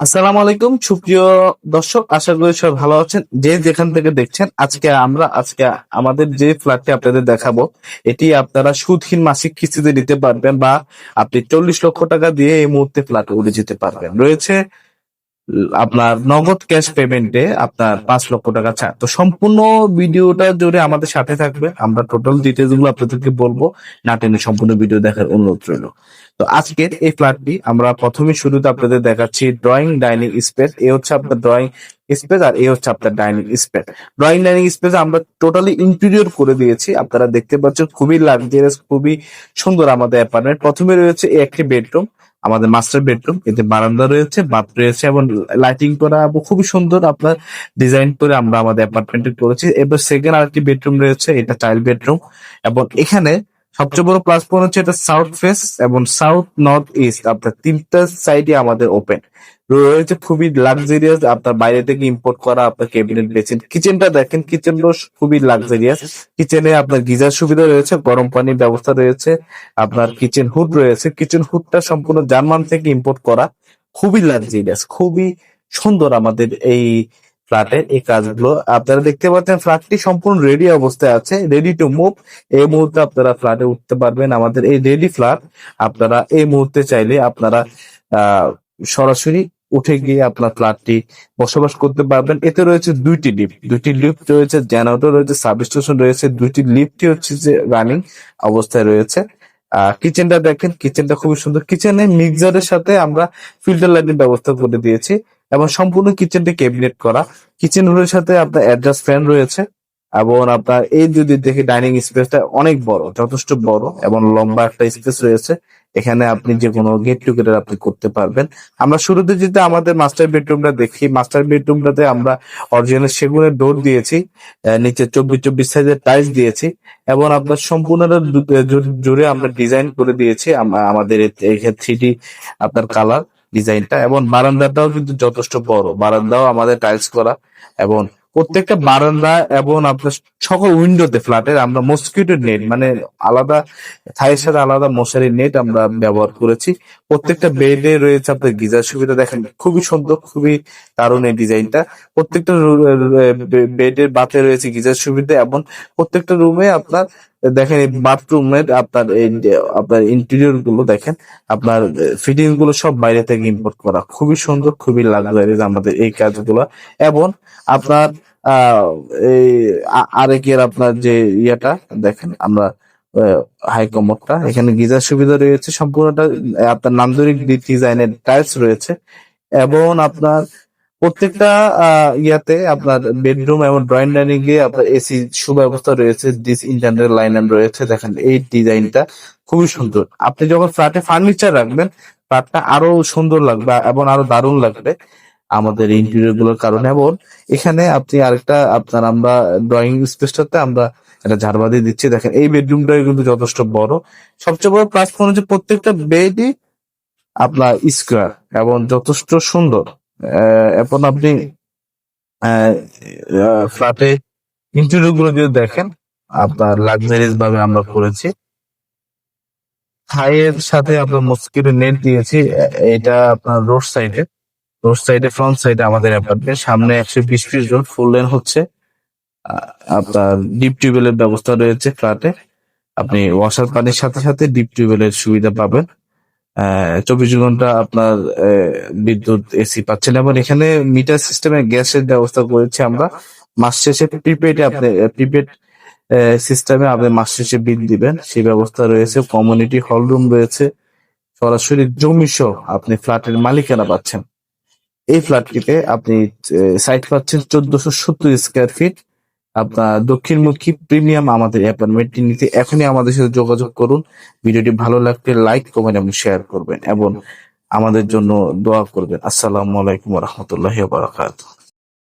আসসালামু আলাইকুম, সুপ্রিয় দর্শক, আশা করি সবাই ভালো আছেন। যে যেখান থেকে দেখছেন, আজকে আমরা, আজকে আমাদের যে ফ্ল্যাটটি আপনাদের দেখাবো, এটি আপনারা সুদহীন মাসিক কিস্তিতে নিতে পারবেন বা আপনি চল্লিশ লক্ষ টাকা দিয়ে এই মুহূর্তে ফ্ল্যাট উড়ে যেতে পারবেন। রয়েছে আপনার নগদ ক্যাশ পেমেন্টে আপনার পাঁচ লক্ষ টাকা ছাড় তো সম্পূর্ণ ভিডিওটা জুড়ে আমাদের সাথে থাকবে আমরা টোটাল ডিটেলসগুলো আপনাদেরকে বলব। না টেনে সম্পূর্ণ ভিডিও দেখার অনুরোধ রইল। তো আজকের এই ফ্ল্যাটটি আমরা প্রথমে শুরুতে আপনাদের দেখাচ্ছি ড্রয়িং ডাইনিং স্পেস এ হচ্ছে আপনার ড্রয়িং স্পেস আর এ হচ্ছে আপনার dining space drawing dining space আমরা টোটালি ইন্টেরিয়র করে দিয়েছি। আপনারা দেখতে পাচ্ছেন খুবই লাক্সারিয়াস খুবই সুন্দর আমাদের অ্যাপার্টমেন্ট প্রথমে রয়েছে একটি বেডরুম আমাদের মাস্টার বেডরুম এতে বারান্দা রয়েছে বাথ রয়েছে এবং লাইটিং করা খুবই সুন্দর আপনার ডিজাইন করে আমরা আমাদের অ্যাপার্টমেন্টে করেছি। এবার সেকেন্ড আরেকটি বেডরুম রয়েছে, এটা চাইল্ড বেডরুম এবং এখানে সবচেয়ে বড় প্লাস পয়েন্ট হচ্ছে এটা সাউথ ফেস এবং সাউথ নর্থ ইস্ট আপনার তিনটা সাইডে আমাদের ওপেন রয়েছে খুবই লাক্সারিয়াস আপনার বাইরে থেকে ইম্পোর্ট করা আপনার ক্যাবিনেট বেসিন কিচেনটা দেখেন কিচেনটাও খুবই লাক্সারিয়াস কিচেনে আপনার গিজার সুবিধা রয়েছে, গরম পানির ব্যবস্থা রয়েছে, আপনার কিচেন হুড রয়েছে। কিচেন হুডটা সম্পূর্ণ জার্মান থেকে ইম্পোর্ট করা। খুবই লাক্সারিয়াস খুবই সুন্দর আমাদের এই ফ্ল্যাটের এই কাজগুলো। আপনারা দেখতে পাচ্ছেন, ফ্ল্যাটটি সম্পূর্ণ রেডি অবস্থায় আছে রেডি টু মুভ এই মুহূর্তে আপনারা ফ্ল্যাটে উঠতে পারবেন। আমাদের এই রেডি ফ্ল্যাট আপনারা এই মুহূর্তে চাইলে আপনারা সরাসরি উঠে গিয়ে আপনার ফ্ল্যাটটি বসবাস করতে পারবেন। এতে রয়েছে দুইটি লিফট দুইটি লিফট রয়েছে জেনারেটর রয়েছে সাব স্টেশন রয়েছে। দুইটি লিফটই হচ্ছে যে রানিং অবস্থায় রয়েছে। কিচেনটা দেখেন কিচেনটা খুবই সুন্দর। কিচেনে মিক্সারের সাথে আমরা ফিল্টার লাইটের ব্যবস্থা করে দিয়েছি। এবং সম্পূর্ণ কিচেনটি ক্যাবিনেট করা। কিচেন রুমের সাথে আপনার অ্যাডজাস্ট ফ্যান রয়েছে এবং আপনার এই যদি দেখি ডাইনিং স্পেসটা অনেক বড়, যথেষ্ট বড় এবং লম্বা একটা স্পেস রয়েছে। এখানে আপনি যে কোনো গেট টুগেদার আপনি করতে পারবেন। আমরা শুরুতে যেটা আমাদের মাস্টার বেডরুমটা দেখি মাস্টার বেডরুমটাতে আমরা অরিজিনাল সেগুনের ডোর দিয়েছি নিচে চব্বিশ চব্বিশ সাইজের টাইলস দিয়েছি এবং আপনার জু- জুড়ে আমরা ডিজাইন করে দিয়েছি। আম- আমাদের থ্রি ডি আপনার কালার ডিজাইনটা এবং বারান্দাটাও কিন্তু যথেষ্ট বড়। বারান্দাও আমাদের টাইলস করা এবং প্রত্যেকটা বারান্দা এবং আপনার সকল উইন্ডোতে ফ্ল্যাটের আমরা মসকিউটো নেট মানে আলাদা থাইয়ের সাথে আলাদা মশারি নেট আমরা ব্যবহার করেছি। প্রত্যেকটা বেডে রয়েছে আপনার গিজার সুবিধা দেখেন, খুবই সুন্দর, খুবই দারুণ এই ডিজাইনটা। প্রত্যেকটা বেডের বাতে রয়েছে গিজার সুবিধা এবং প্রত্যেকটা রুমে আপনার দেখেন এই বাথরুমের আপনার এই আপনার ইন্টেরিয়রগুলো দেখেন, আপনার ফিটিংগুলো সব বাইরে থেকে ইম্পোর্ট করা। খুবই সুন্দর, খুবই লাক্সারিয়াস আমাদের এই কাজগুলো। এবং আপনার এই আরেকের আপনার যে ইয়েটা, দেখেন আমরা হাই কমোডটা এখানে গিজার সুবিধা রয়েছে, সম্পূর্ণটা আপনার নান্দনিক ডিজাইনের টাইলস রয়েছে। এবং আপনার প্রত্যেকটা ইয়াতে আপনার বেডরুম এবং ড্রয়িং ডাইনিং এ আপনার এসি সুব্যবস্থা রয়েছে ডিস ইন্টারনেট লাইন রয়েছে, দেখেন এই ডিজাইনটা খুবই সুন্দর। আপনি যখন ফ্ল্যাটে ফার্নিচার রাখবেন ফ্ল্যাটটা আরও সুন্দর লাগবে এবং আরও দারুণ লাগবে আমাদের ইন্টেরিয়রগুলোর কারণে। এবং এখানে আপনি আরেকটা, আপনার আমরা ড্রয়িং স্পেসটাতে আমরা একটা ঝাড়বাদি দিচ্ছি। দেখেন এই বেডরুমটা কিন্তু যথেষ্ট বড়। সবচেয়ে বড় প্লাস পয়েন্ট হচ্ছে প্রত্যেকটা বেডই আপনার স্কোয়ার এবং যথেষ্ট সুন্দর। এখন আপনি ফ্ল্যাটে ইন্টেরিয়রগুলো যদি দেখেন, আপনার লাক্সারিয়াস ভাবে আমরা করেছি। থাইয়ের সাথে আপনার মস্কিটো নেট দিয়েছি এটা আপনার রোড সাইডে রোড সাইডে ফ্রন্ট সাইডে আমাদের অ্যাপার্টমেন্ট সামনে একশো বিশ ফিট রোড ফুল লেন হচ্ছে। আপনার ডিপ টিউবওয়েলের ব্যবস্থা রয়েছে ফ্ল্যাটে আপনি ওয়াসার পানির সাথে সাথে ডিপ টিউবওয়েলের সুবিধা পাবেন। চব্বিশ ঘণ্টা আপনার বিদ্যুৎ এসি পাচ্ছেন এবং এখানে মিটার সিস্টেমে গ্যাসের ব্যবস্থা করেছি আমরা। মাস শেষে প্রিপেড আপনি প্রিপেড সিস্টেমে আপনি মাস শেষে বিল দিবেন। সেই ব্যবস্থা রয়েছে কমিউনিটি হল রুম রয়েছে। সরাসরি জমি সহ আপনি ফ্ল্যাটের মালিকানা পাচ্ছেন। এই ফ্ল্যাটটিতে আপনি সাইট পাচ্ছেন চোদ্দশো সত্তর স্কোয়ার ফিট আপনার দক্ষিণমুখী প্রিমিয়াম আমাদের অ্যাপার্টমেন্টটি নিতে এখনই আমাদের সাথে যোগাযোগ করুন। ভিডিওটি ভালো লাগলে লাইক কমেন্ট এবং শেয়ার করবেন এবং আমাদের জন্য দোয়া করবেন। আসসালামু আলাইকুম রহমতুল্লাহ বারাকাতুহ।